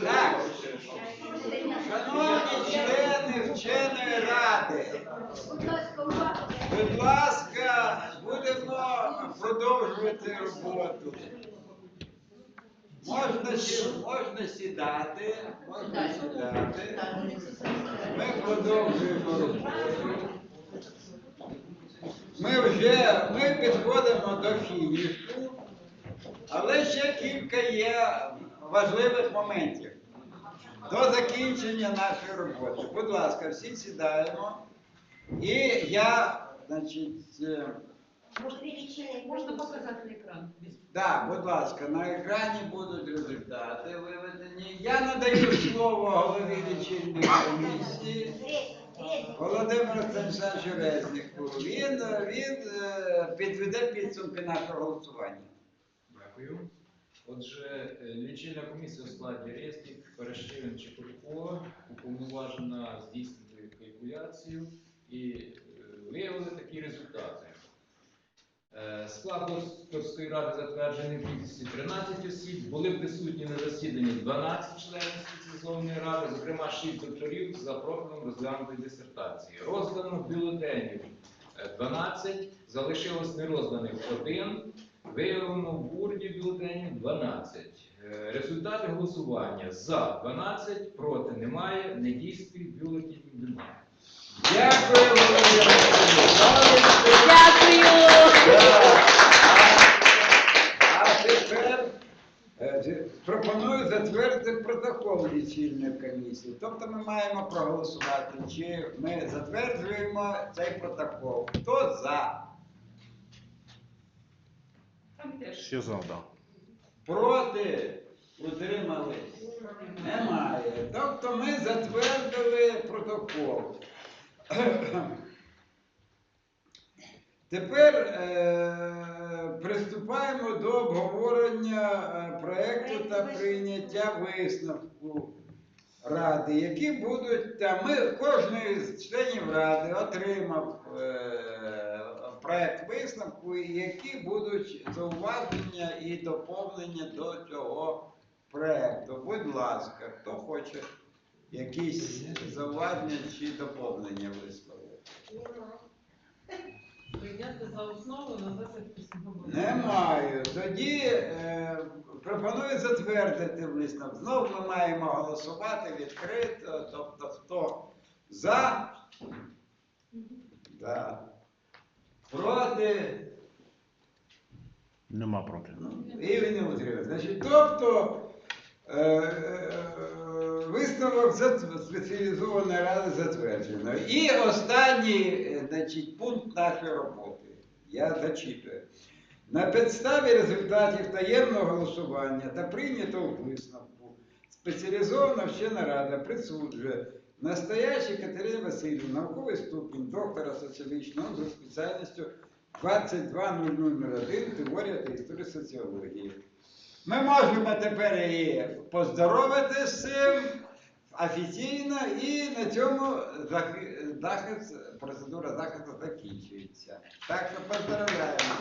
Так, шановні члени вченої ради, будь ласка, будемо продовжувати роботу. Можна, можна сідати, можна сідати. Ми продовжуємо роботу. Ми вже ми підходимо до фінішу, але ще кілька є важливих моментів до закінчення нашої роботи. Будь ласка, всі сідаємо. І я, значить, е, Можна показати на екран? да, будь ласка, на екрані будуть результати виведені. Я надаю слово голові лічильної комісії. Володимиру Станіславовичу Резніку. Він, він е, підведе підсумки нашого голосування. Дякую. Отже, е, лічильна комісія у складі Резнік, Перешивин, Чепурко уповноважена здійснити калькуляцію і е, виявили такі результати. Е, Склад Господарської ради затверджений в кількості 13 осіб, були присутні на засіданні 12 членів спеціалізованої ради, зокрема 6 докторів за профілем розглянутої дисертації. Роздано бюлетенів е, 12, залишилось нерозданих 1, виявлено в бурді бюлетенів 12. Е, Результати голосування за 12, проти немає, недійсних бюлетенів немає. Дякую, Володимир Дякую. А тепер е, пропоную затвердити протокол лічильної комісії. Тобто ми маємо проголосувати, чи ми затверджуємо цей протокол. Хто за? Там теж. Все завдав. Проти? Утримались? Немає. Тобто ми затвердили протокол. Тепер е, приступаємо до обговорення е, проекту та прийняття висновку ради, які будуть там. Ми кожен з членів ради отримав е, проект висновку, і які будуть зауваження і доповнення до цього проекту. Будь ласка, хто хоче якісь зауваження чи доповнення висловити? Прийняти за основу на засіб письмового. Немає. Тоді е, пропоную затвердити висновок. Знову ми маємо голосувати відкрито. Тобто, хто за? Да. Проти? Нема проти. Ну, і ви не утримали. Значить, тобто е, е, висновок зат- спеціалізованої ради затверджено. І останній е, значить, пункт нашої роботи. Я зачитую. На підставі результатів таємного голосування та прийнятого висновку спеціалізована вчена рада присуджує настоящій Катерині Васильівні науковий ступінь доктора соціологічного за спеціальністю 22.0001 теорія та історія соціології. Ми можемо тепер її поздоровити з цим офіційно, і на цьому захист, процедура захисту закінчується. Так що поздравляємо.